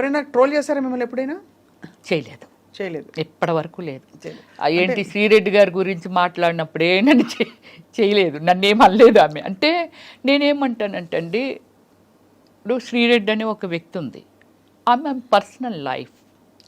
ఎవరైనా ట్రోల్ చేశారా మిమ్మల్ని ఎప్పుడైనా? చేయలేదు. చేయలేదు. ఇప్పటి వరకు లేదు ఏంటి శ్రీరెడ్డి గారి గురించి మాట్లాడినప్పుడే నన్ను చేయలేదు. నన్ను అనలేదు ఆమె. అంటే నేనేమంటానంటే అండి ఇప్పుడు శ్రీరెడ్డి అనే ఒక వ్యక్తి ఉంది. ఆమె పర్సనల్ లైఫ్.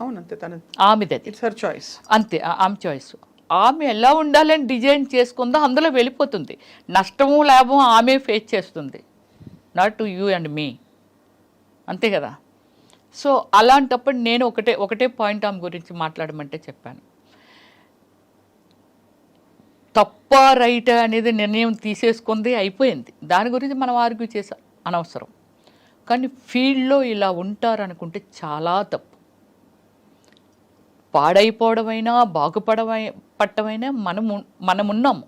అవును అంతే తన ఆమెది అది. It's her choice. అంతే ఆమె చాయిస్. ఆమె ఎలా ఉండాలని డిజైన్ చేసుకుందో అందులో వెళ్ళిపోతుంది. నష్టము లాభం ఆమె ఫేస్ చేస్తుంది. Not to you and me. అంతే కదా? సో అలాంటప్పుడు నేను ఒకటే ఒకటే పాయింట్ ఆమె గురించి మాట్లాడమంటే చెప్పాను. తప్ప రైట్ అనేది నిర్ణయం తీసేసుకుంది అయిపోయింది. దాని గురించి మనం ఆర్గ్యూ చేసాం అనవసరం. కానీ ఫీల్డ్లో ఇలా ఉంటారనుకుంటే చాలా తప్పు. పాడైపోవడమైనా బాగుపడమై పట్టమైనా మనము మనమున్నాము.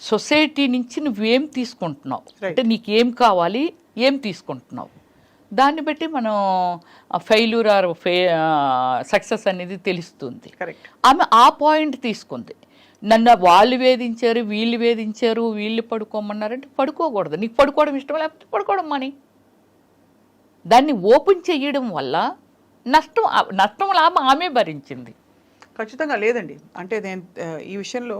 సొసైటీ నుంచి నువ్వేం తీసుకుంటున్నావు? అంటే నీకేం కావాలి? ఏం తీసుకుంటున్నావు? దాన్ని బట్టి మనం ఫెయిల్యూర్ ఆర్ ఫే సక్సెస్ అనేది తెలుస్తుంది. ఆమె ఆ పాయింట్ తీసుకుంది. నన్ను వాళ్ళు వేధించారు వీళ్ళు వేధించారు వీళ్ళు పడుకోమన్నారంటే పడుకోకూడదు. నీకు పడుకోవడం ఇష్టం లేకపోతే పడుకోవడం మని. దాన్ని ఓపెన్ చేయడం వల్ల నష్టం నష్టం లాభం ఆమె భరించింది. ఖచ్చితంగా లేదండి. అంటే నేను ఈ విషయంలో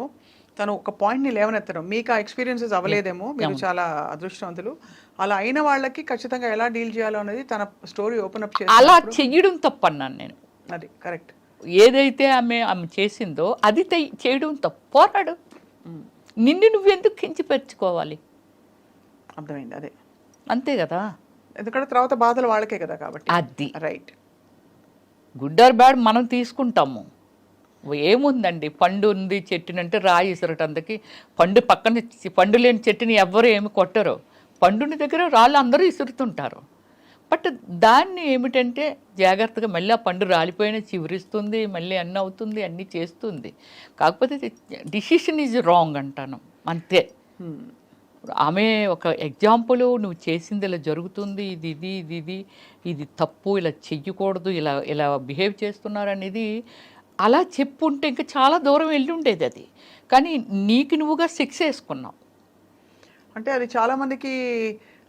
తను ఒక పాయింట్ని లేవనెత్తడం. మీకు ఆ ఎక్స్పీరియన్సెస్ అవ్వలేదేమో. మీరు చాలా అదృష్టవంతులు. అలా అయిన వాళ్ళకి ఖచ్చితంగా ఎలా డీల్ చేయాలో అనేది తన స్టోరీ ఓపెన్ అప్ చేసి అలా చెయ్యడం తప్పన్నాను నేను. అది కరెక్ట్ ఏదైతే ఆమె ఆమె చేసిందో అది చేయడం తప్పు. పోరాడు. నిన్ను నువ్వెందుకు కించిపరుచుకోవాలి అర్థమైంది అదే. అంతే కదా? ఎందుకంటే తర్వాత బాధలు వాళ్ళకే కదా కాబట్టి. అది. రైట్ గుడ్ ఆర్ బ్యాడ్ మనం తీసుకుంటాము. ఏముందండి? పండు ఉంది చెట్టునంటే రాయి ఇసరటందుకి పండు పక్కన పండు లేని చెట్టుని ఎవ్వరు ఏమి కొట్టరు. పండుని దగ్గర రాళ్ళు అందరూ ఇసురుతుంటారు బట్ దాన్ని ఏమిటంటే జాగ్రత్తగా మళ్ళీ ఆ పండు రాలిపోయిన చివరిస్తుంది మళ్ళీ అన్నీ అవుతుంది అన్నీ చేస్తుంది. కాకపోతే డిసిషన్ ఈజ్ రాంగ్ అంటాను. అంతే. ఆమె ఒక ఎగ్జాంపుల్ నువ్వు చేసింది ఇలా జరుగుతుంది ఇది ఇది ఇది ఇది ఇది తప్పు ఇలా చెయ్యకూడదు ఇలా ఇలా బిహేవ్ చేస్తున్నారు అనేది అలా చెప్పుంటే ఇంకా చాలా దూరం వెళ్ళి ఉండేది అది. కానీ నీకు నువ్వుగా శిక్ష వేసుకున్నావు. అంటే అది చాలా మందికి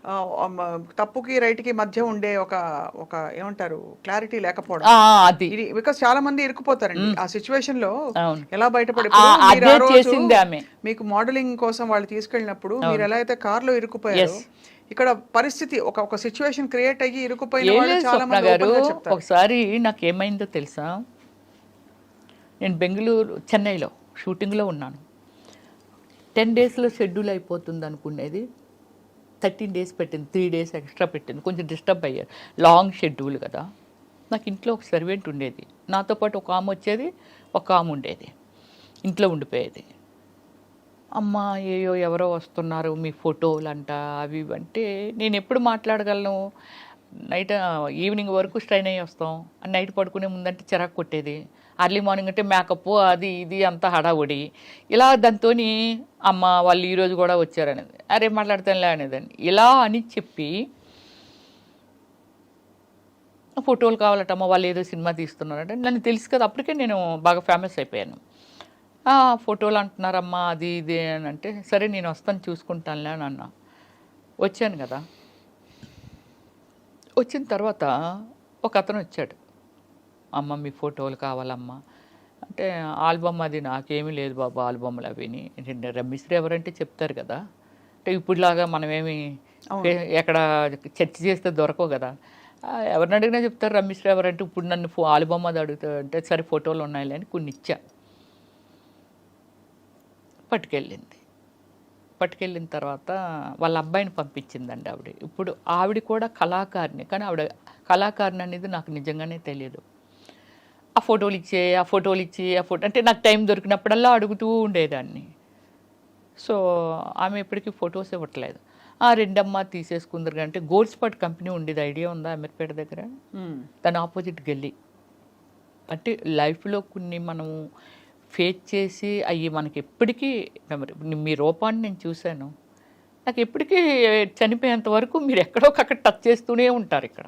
ఆ, అమ్మ, తప్పుకి రైట్కి మధ్య ఉండే ఒక ఒక ఏమంటారు క్లారిటీ లేకపోవడం. అది. బికాస్ చాలా మంది ఇరుక్కుపోతారండి. ఆ సిచ్యువేషన్లో. ఎలా బయటపడి. మీకు మోడలింగ్ కోసం వాళ్ళు తీసుకెళ్ళినప్పుడు మీరు ఎలా అయితే కార్లో ఇరుక్కుపోయారు ఇక్కడ పరిస్థితి ఒక ఒక సిచ్యువేషన్ క్రియేట్ అయ్యి ఇరుక్కుపోయిన వాళ్ళు చాలా మంది ఒకసారి నాకు ఏమైందో తెలుసా? నేను బెంగళూరు చెన్నైలో షూటింగ్లో ఉన్నాను. టెన్ డేస్లో షెడ్యూల్ అయిపోతుంది అనుకునేది. థర్టీన్ డేస్ పెట్టింది త్రీ డేస్ ఎక్స్ట్రా పెట్టింది కొంచెం డిస్టర్బ్ అయ్యారు. లాంగ్ షెడ్యూల్ కదా. నాకు ఇంట్లో ఒక సర్వెంట్ ఉండేది. నాతో పాటు ఒక ఆమె వచ్చేది ఒక ఆమె ఉండేది. ఇంట్లో ఉండిపోయేది. అమ్మ ఏయో ఎవరో వస్తున్నారు మీ ఫోటోలు అంట అవి అంటే నేను ఎప్పుడు మాట్లాడగలను? నైట్ ఈవినింగ్ వరకు స్ట్రైన్ అయ్యి వస్తాం. నైట్ పడుకునే ముందంటే చిరాకు కొట్టేది. అర్లీ మార్నింగ్ అంటే మేకప్ అది ఇది అంతా హడావుడి. ఇలా దాంతో అమ్మ వాళ్ళు ఈరోజు కూడా వచ్చారనేది. అరే మాట్లాడతానులే అనేదాన్ని. ఇలా అని చెప్పి ఫోటోలు కావాలటమ్మ వాళ్ళు ఏదో సినిమా తీస్తున్నారంటే నన్ను తెలుసు కదా అప్పటికే నేను బాగా ఫేమస్ అయిపోయాను. ఫోటోలు అంటున్నారమ్మా అది ఇది అని అంటే సరే నేను వస్తాను చూసుకుంటానులే అని అన్నా. వచ్చాను కదా. వచ్చిన తర్వాత ఒక అతను వచ్చాడు. అమ్మ మీ ఫోటోలు కావాలమ్మా. అంటే ఆల్బమ్ అది నాకేమీ లేదు బాబు ఆల్బమ్లు అవిని ఏంటంటే రమ్మిశ్రీ ఎవరంటే చెప్తారు కదా. అంటే ఇప్పుడులాగా మనమేమి ఎక్కడ చర్చ చేస్తే దొరకవు కదా. ఎవరిని అడిగినా చెప్తారు రమ్మిశ్రీ ఎవరంటే ఇప్పుడు నన్ను ఫో ఆల్బమ్ అది అడుగుతా అంటే సరే ఫోటోలు ఉన్నాయిలే అని కొన్ని ఇచ్చా పట్టుకెళ్ళింది. పట్టుకెళ్ళిన తర్వాత వాళ్ళ అబ్బాయిని పంపించిందండి ఆవిడ. ఇప్పుడు ఆవిడ కూడా కళాకారిణి. కానీ ఆవిడ కళాకారిణి అనేది నాకు నిజంగానే తెలియదు ఆ ఫోటోలు ఇచ్చే ఆ ఫోటోలు ఇచ్చి ఆ ఫోటో అంటే నాకు టైం దొరికినప్పుడల్లా అడుగుతూ ఉండేదాన్ని. సో ఆమె ఎప్పటికీ ఫొటోస్ ఇవ్వట్లేదు. ఆ రెండమ్మ తీసేసుకుందరు అంటే గోల్డ్ స్పాట్ కంపెనీ ఉండేది. ఐడియా ఉందా అమీర్పేట దగ్గర. దాని ఆపోజిట్ గల్లీ. అంటే లైఫ్లో కొన్ని మనము ఫేస్ చేసి అవి మనకి ఎప్పటికీ మెమరీ మీ రూపాన్ని నేను చూశాను. నాకు ఎప్పటికీ చనిపోయేంత వరకు మీరు ఎక్కడో అక్కడ టచ్ చేస్తూనే ఉంటారు ఇక్కడ.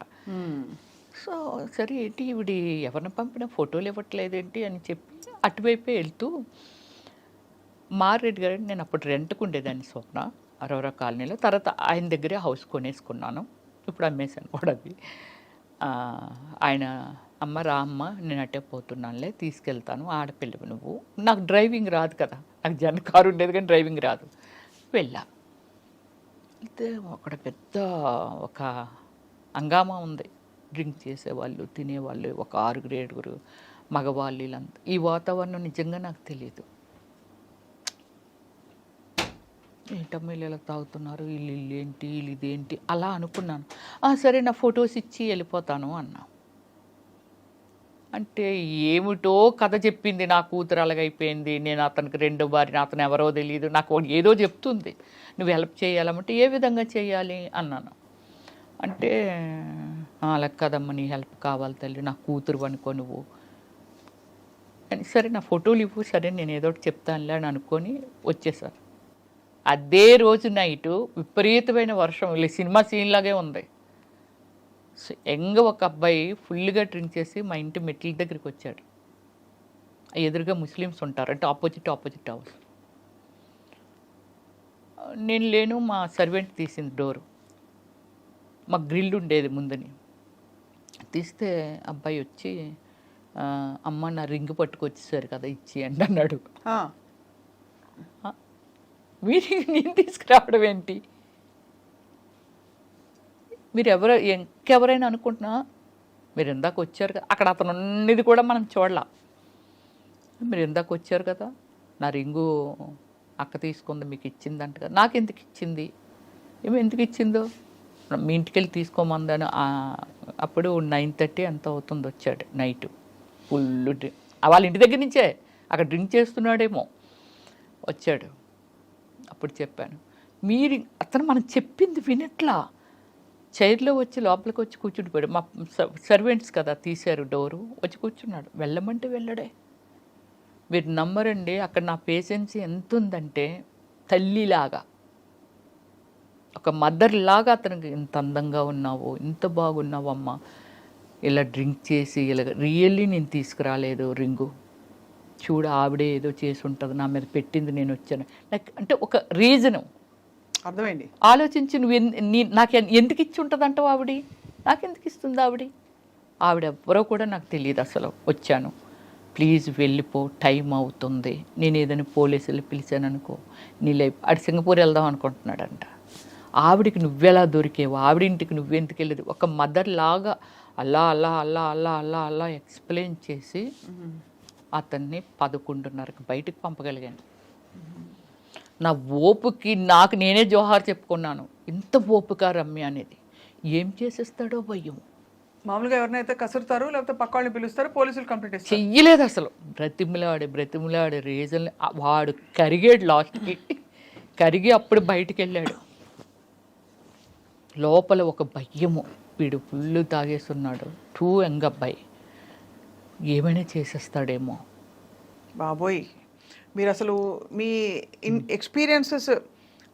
సో సరే ఏంటి? ఇవిడి ఎవరిని పంపిన ఫోటోలు ఇవ్వట్లేదేంటి అని చెప్పి అటువైపే వెళ్తూ మారెడ్డి గారు నేను అప్పుడు రెంట్కు ఉండేదాన్ని స్వప్న అరోరా కాలనీలో. తర్వాత ఆయన దగ్గరే హౌస్ కొనేసుకున్నాను. ఇప్పుడు అమ్మేశాను కూడా అది. ఆయన అమ్మ రా అమ్మ నేను అట్టే పోతున్నానులే తీసుకెళ్తాను ఆడపిల్లవి నువ్వు. నాకు డ్రైవింగ్ రాదు కదా. నాకు జన కారు ఉండేది కానీ డ్రైవింగ్ రాదు. వెళ్ళా. అయితే అక్కడ పెద్ద ఒక హంగామా ఉంది. డ్రింక్ చేసేవాళ్ళు తినేవాళ్ళు ఒక ఆరుగురు ఏడుగురు మగవాళ్ళు వీళ్ళంతా. ఈ వాతావరణం నిజంగా నాకు తెలియదు ఏంటమ్మా వీళ్ళు ఇలా తాగుతున్నారు? వీళ్ళు ఇల్లు ఏంటి? వీళ్ళు ఇదేంటి? అలా అనుకున్నాను. "ఆ, సరే నా ఫొటోస్ ఇచ్చి వెళ్ళిపోతాను అన్నా. అంటే ఏమిటో కథ చెప్పింది నా కూతురు అలాగైపోయింది. నేను అతనికి రెండో బారిన అతను ఎవరో తెలియదు నాకు ఏదో చెప్తుంది. నువ్వు హెల్ప్ చేయాలంటే ఏ విధంగా చేయాలి? అన్నాను. అంటే లెక్కదమ్మ అలా నీ హెల్ప్ కావాలి తల్లి నా కూతురు అనుకో నువ్వు. అని సరే నా ఫోటోలు ఇవ్వు సరే నేను ఏదో ఒకటి చెప్తానులే అని అనుకొని వచ్చేసారు. అదే రోజు నైటు విపరీతమైన వర్షం ఇలా సినిమా సీన్ లాగే ఉంది. సో ఎంగ ఒక అబ్బాయి ఫుల్గా డ్రింక్ చేసి మా ఇంటి మెట్ల దగ్గరికి వచ్చాడు. ఎదురుగా ముస్లిమ్స్ ఉంటారు అంటే ఆపోజిట్ ఆపోజిట్ హౌస్ నేను లేను మా సర్వెంట్ తీసింది డోరు మా గ్రిల్ ఉండేది ముందని. తీస్తే అబ్బాయి వచ్చి "ఆ, అమ్మ నా రింగ్ పట్టుకొచ్చేసారు కదా ఇచ్చి అండి అన్నాడు. మీరు నేను తీసుకురావడం ఏంటి? మీరు ఎవరు ఇంకెవరైనా అనుకుంటున్నా? మీరు ఇందాక వచ్చారు కదా అక్కడ అతను ఉన్నది కూడా మనం చూడలా. మీరు ఇందాక వచ్చారు కదా నా రింగు అక్క తీసుకుంది మీకు ఇచ్చిందంట కదా. నాకు ఎందుకు ఇచ్చింది? ఏమి ఎందుకు ఇచ్చిందో? మీ ఇంటికి వెళ్ళి తీసుకోమందని అప్పుడు నైన్ థర్టీ ఎంత అవుతుంది వచ్చాడు నైట్. ఫుల్ వాళ్ళ ఇంటి దగ్గర నుంచే అక్కడ డ్రింక్ చేస్తున్నాడేమో వచ్చాడు. అప్పుడు చెప్పాను మీరు అతను మనం చెప్పింది వినట్లా. చైర్లో వచ్చి లోపలికి వచ్చి కూర్చుండిపోయాడు మా సర్వెంట్స్ కదా తీశారు డోరు వచ్చి కూర్చున్నాడు. వెళ్ళమంటే వెళ్ళడే. మీరు నమ్మరండి అక్కడ నా పేషెన్స్ ఎంత ఉందంటే తల్లిలాగా. ఒక మదర్ లాగా అతనికి ఇంత అందంగా ఉన్నావు ఇంత బాగున్నావు అమ్మ. ఇలా డ్రింక్ చేసి ఇలా రియల్లీ నేను తీసుకురాలేదు రింగు. చూడు ఆవిడే ఏదో చేసి ఉంటుంది నా మీద పెట్టింది నేను వచ్చాను. నాకు అంటే ఒక రీజను అర్థమైంది. ఆలోచించి నువ్వు నాకు ఎందుకు ఇచ్చి ఉంటుంది అంటావు ఆవిడ? నాకెందుకు ఇస్తుంది ఆవిడ? ఆవిడ ఎవరో కూడా నాకు తెలియదు అసలు. వచ్చాను. ప్లీజ్ వెళ్ళిపో టైం అవుతుంది. నేను ఏదైనా పోలీసులు పిలిచాను అనుకో నీ లైఫ్ అటు సింగపూర్ వెళ్దాం అనుకుంటున్నాడంట. ఆవిడికి నువ్వెలా దొరికేవు? ఆవిడ ఇంటికి నువ్వెందుకు వెళ్ళేది ఒక మదర్ లాగా అలా అలా అలా అలా అలా అలా ఎక్స్ప్లెయిన్ చేసి అతన్ని పదకొండున్నరకు బయటకు పంపగలిగాను. నా ఓపుకి నాకు నేనే జోహార్ చెప్పుకున్నాను. ఇంత ఓపుక రమ్య అనేది? ఏం చేసేస్తాడో భయం. మామూలుగా ఎవరినైతే కసురుతారు లేకపోతే పక్క వాళ్ళని పిలుస్తారు పోలీసులు కంప్లైంట్ చెయ్యలేదు అసలు. బ్రతిమిలాడే బ్రతిమిలాడే రీజన్ వాడు కరిగాడు లాస్ట్కి. కరిగి అప్పుడు బయటికి వెళ్ళాడు లోపల ఒక భయము. వీడు ఫుల్ తాగేస్తున్నాడు. టూ యంగ్ అబ్బాయి. ఏమైనా చేసేస్తాడేమో. బాబోయ్. మీరు అసలు మీ ఇన్ ఎక్స్పీరియన్సెస్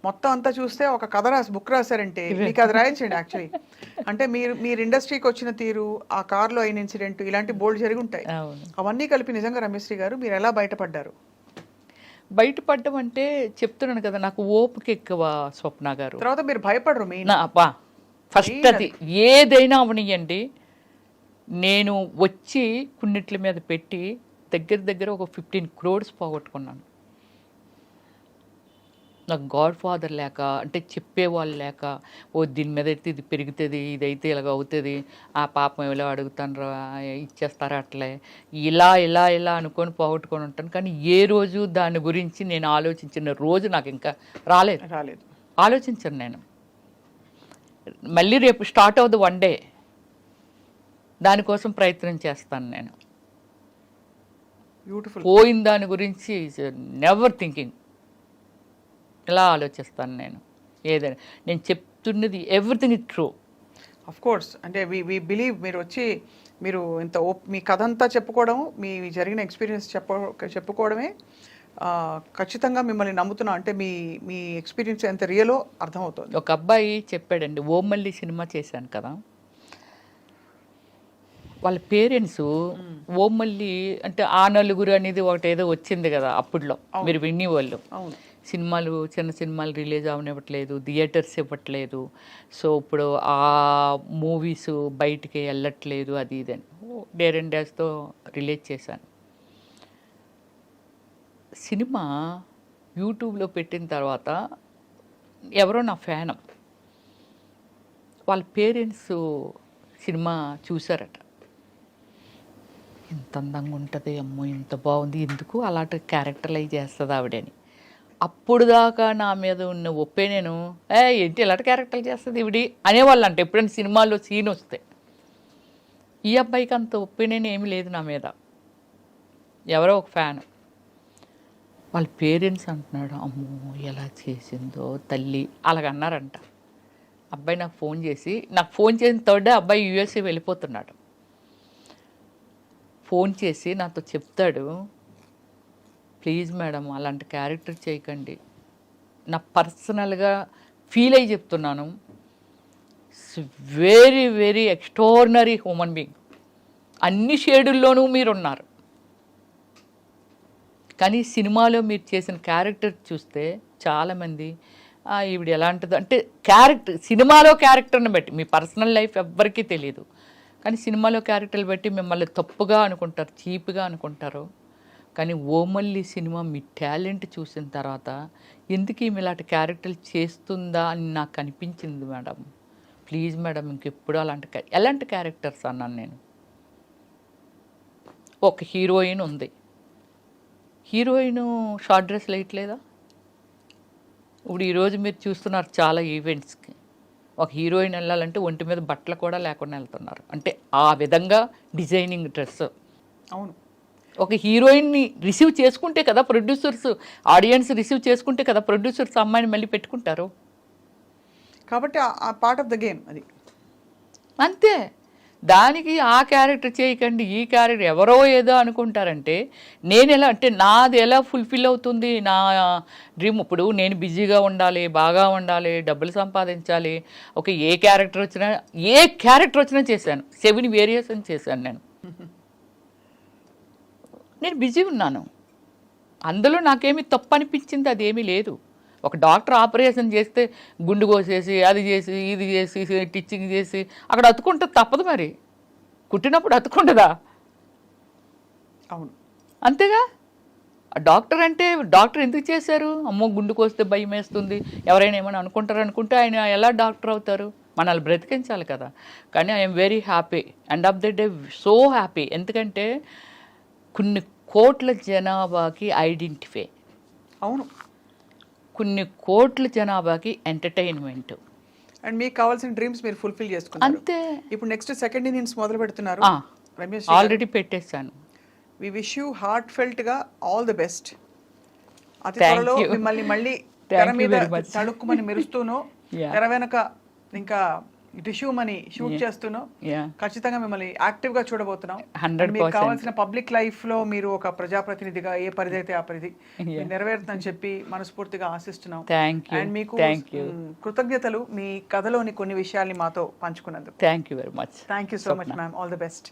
మొత్తం అంతా చూస్తే ఒక కథ రాసి బుక్ రాశారంటే మీకు అది రాయించండి యాక్చువల్లీ. అంటే మీరు మీరు ఇండస్ట్రీకి వచ్చిన తీరు ఆ కార్లో అయిన ఇన్సిడెంట్ ఇలాంటి బోల్డ్ జరిగి ఉంటాయి. అవును. అవన్నీ కలిపి నిజంగా రమేశ్రీ గారు మీరు ఎలా బయటపడ్డారు? బయటపడ్డం అంటే చెప్తున్నాను కదా నాకు ఓపిక ఎక్కువ స్వప్న గారు. తర్వాత మీరు భయపడరు నా అబ్బా ఫస్ట్ అది. ఏదైనా అవనియండి నేను వచ్చి కున్నిట్ల మీద పెట్టి దగ్గర దగ్గర ఒక ఫిఫ్టీన్ క్రోడ్స్ పోగొట్టుకున్నాను. నాకు గాడ్ ఫాదర్ లేక అంటే చెప్పేవాళ్ళు లేక ఓ దీని మీద అయితే ఇది పెరుగుతుంది ఇదైతే ఇలాగ అవుతుంది ఆ పాపం ఇలా అడుగుతాను ఇచ్చేస్తారా అట్లే. ఇలా ఇలా ఇలా అనుకొని పోగొట్టుకొని ఉంటాను. కానీ ఏ రోజు దాని గురించి నేను ఆలోచించిన రోజు నాకు ఇంకా రాలేదు. రాలేదు. ఆలోచించను నేను. మళ్ళీ రేపు స్టార్ట్ అవుతుంది వన్ డే. దానికోసం ప్రయత్నం చేస్తాను నేను. బ్యూటిఫుల్ పోయిన దాని గురించి నెవర్ థింకింగ్ ఇలా ఆలోచిస్తాను నేను. ఏదైనా నేను చెప్తున్నది everything it true of course అంటే వి వి బిలీవ్ మీరు వచ్చి మీరు ఇంత ఓప్ మీ కథ అంతా చెప్పుకోవడం మీ జరిగిన ఎక్స్పీరియన్స్ చెప్ప చెప్పుకోవడమే ఖచ్చితంగా మిమ్మల్ని నమ్ముతున్నా. అంటే మీ మీ ఎక్స్పీరియన్స్ ఎంత రియలో అర్థమవుతుంది. ఒక అబ్బాయి చెప్పాడండి ఓమల్లి సినిమా చేశాను కదా. వాళ్ళ పేరెంట్స్ ఓమల్లి అంటే ఆ నలుగురు అనేది ఒకటి ఏదో వచ్చింది కదా అప్పుడులో మీరు వినేవాళ్ళు. అవును. సినిమాలు చిన్న సినిమాలు రిలీజ్ అవనివ్వట్లేదు థియేటర్స్ ఇవ్వట్లేదు. సో ఇప్పుడు ఆ మూవీస్ బయటికి వెళ్ళట్లేదు అది ఇది అని. డేర్ అండ్ డాష్తో రిలీజ్ చేశాను. సినిమా యూట్యూబ్లో పెట్టిన తర్వాత ఎవరో నా ఫ్యాన్. వాళ్ళ పేరెంట్స్ సినిమా చూసారట ఇంత అందంగా ఉంటుంది అమ్మో ఇంత బాగుంది ఎందుకు అలాంటి క్యారెక్టరైజ్ చేస్తుంది ఆవిడని? అప్పుడు దాకా నా మీద ఉన్న ఒపీనియన్ ఏ ఏంటి ఇలాంటి క్యారెక్టర్లు చేస్తుంది ఇవిడి? అనేవాళ్ళు అంటే ఎప్పుడైనా సినిమాల్లో సీన్ వస్తే. ఈ అబ్బాయికి అంత ఒపీనియన్ ఏమీ లేదు నా మీద. ఎవరో ఒక ఫ్యాన్. వాళ్ళ పేరెంట్స్ అంటున్నాడు అమ్మో ఎలా చేసిందో తల్లి అలాగన్నారంట. అబ్బాయి నాకు ఫోన్ చేసి నాకు ఫోన్ చేసిన థర్డ్ అబ్బాయి యూఎస్ఏ వెళ్ళిపోతున్నాడు. ఫోన్ చేసి నాతో చెప్తాడు ప్లీజ్ మేడం అలాంటి క్యారెక్టర్ చేయకండి. నా పర్సనల్గా ఫీల్ అయ్యి చెప్తున్నాను. Very very extraordinary human being అన్ని షేడుల్లోనూ మీరు ఉన్నారు కానీ సినిమాలో మీరు చేసిన క్యారెక్టర్ చూస్తే చాలామంది ఈవిడ ఎలాంటిదో అంటే క్యారెక్టర్ సినిమాలో క్యారెక్టర్ని బట్టి మీ పర్సనల్ లైఫ్ ఎవ్వరికీ తెలియదు కానీ సినిమాలో క్యారెక్టర్లు బట్టి మిమ్మల్ని తప్పుగా అనుకుంటారు చీప్గా అనుకుంటారు. కానీ ఓమల్లి సినిమా మీ టాలెంట్ చూసిన తర్వాత ఎందుకు ఈమె ఇలాంటి క్యారెక్టర్లు చేస్తుందా అని నాకు అనిపించింది మేడం. ప్లీజ్ మేడం ఇంకెప్పుడు అలాంటి ఎలాంటి క్యారెక్టర్స్ అన్నాను నేను. ఒక హీరోయిన్ ఉంది. హీరోయిన్ షార్ట్ డ్రెస్ వేయట్లేదా? ఇప్పుడు ఈరోజు మీరు చూస్తున్నారు చాలా ఈవెంట్స్కి. ఒక హీరోయిన్ వెళ్ళాలంటే ఒంటి మీద బట్టలు కూడా లేకుండా వెళ్తున్నారు. అంటే ఆ విధంగా డిజైనింగ్ డ్రెస్. అవును. ఒక హీరోయిన్ని రిసీవ్ చేసుకుంటే కదా ప్రొడ్యూసర్స్ ఆడియన్స్ రిసీవ్ చేసుకుంటే కదా ప్రొడ్యూసర్స్ అమ్మాయిని మళ్ళీ పెట్టుకుంటారు? కాబట్టి ఆ పార్ట్ ఆఫ్ ద గేమ్ అది. అంతే. దానికి ఆ క్యారెక్టర్ చేయకండి ఈ క్యారెక్టర్ ఎవరో ఏదో అనుకుంటారంటే నేను ఎలా అంటే నాది ఎలా ఫుల్ఫిల్ అవుతుంది? నా డ్రీమ్ ఇప్పుడు నేను బిజీగా ఉండాలి బాగా ఉండాలి డబ్బులు సంపాదించాలి ఒక ఏ క్యారెక్టర్ వచ్చినా ఏ క్యారెక్టర్ వచ్చినా చేశాను. సెవెన్ వేరియేషన్ చేశాను నేను. నేను బిజీ ఉన్నాను. అందులో నాకేమీ తప్పు అనిపించింది అదేమీ లేదు. ఒక డాక్టర్ ఆపరేషన్ చేస్తే గుండు కోసేసి అది చేసి ఇది చేసి టిచ్చింగ్ చేసి అక్కడ అతుకుంటే తప్పదు మరి. కుట్టినప్పుడు అతుకుంటుందా అవును. అంతేగా? ఆ డాక్టర్ అంటే డాక్టర్ ఎందుకు చేశారు? అమ్మో గుండు కోస్తే భయం వేస్తుంది ఎవరైనా ఏమైనా అనుకుంటారు అనుకుంటే ఆయన ఎలా డాక్టర్ అవుతారు? మనల్ని బ్రతికించాలి కదా. కానీ I'm very happy. End of the day so happy. ఎందుకంటే కొన్ని కోట్ల జనాభాకి ఐడెంటిఫై అవును కొన్ని కోట్ల జనాభాకి ఎంటర్టైన్మెంట్ అండ్ మీకు కావాల్సిన డ్రీమ్స్ మీరు ఫుల్ఫిల్ చేసుకున్నారు అంతే ఇప్పుడు నెక్స్ట్ సెకండ్ ఇన్నింగ్స్ మొదలు పెడుతున్నారు. రమేష్ ఆల్రెడీ పెట్టేశాను వి విష్ యూ హార్ట్ ఫెల్ట్గా ఆల్ ది బెస్ట్ అతి త్వరలో. మిమ్మల్ని మళ్ళీ తెర మీద. తడుక్కుమని మెరుస్తూనో. తెర వెనక ఇంకా రిష్యూమని షూట్ చేస్తూనో యా ఖచ్చితంగా మిమ్మల్ని యాక్టివ్గా చూడబోతున్నాం. 100% మీకు కావాల్సిన పబ్లిక్ లైఫ్లో మీరు ఒక ప్రజాప్రతినిధిగా ఏ పరిధి అయితే ఆ పరిధి నెరవేరుతుందని చెప్పి మనస్ఫూర్తిగా ఆశిస్తున్నాం. అండ్ మీకు కృతజ్ఞతలు మీ కథలోని కొన్ని విషయాల్ని మాతో పంచుకున్నందుకు. Thank you very much thank you so much ma'am all the best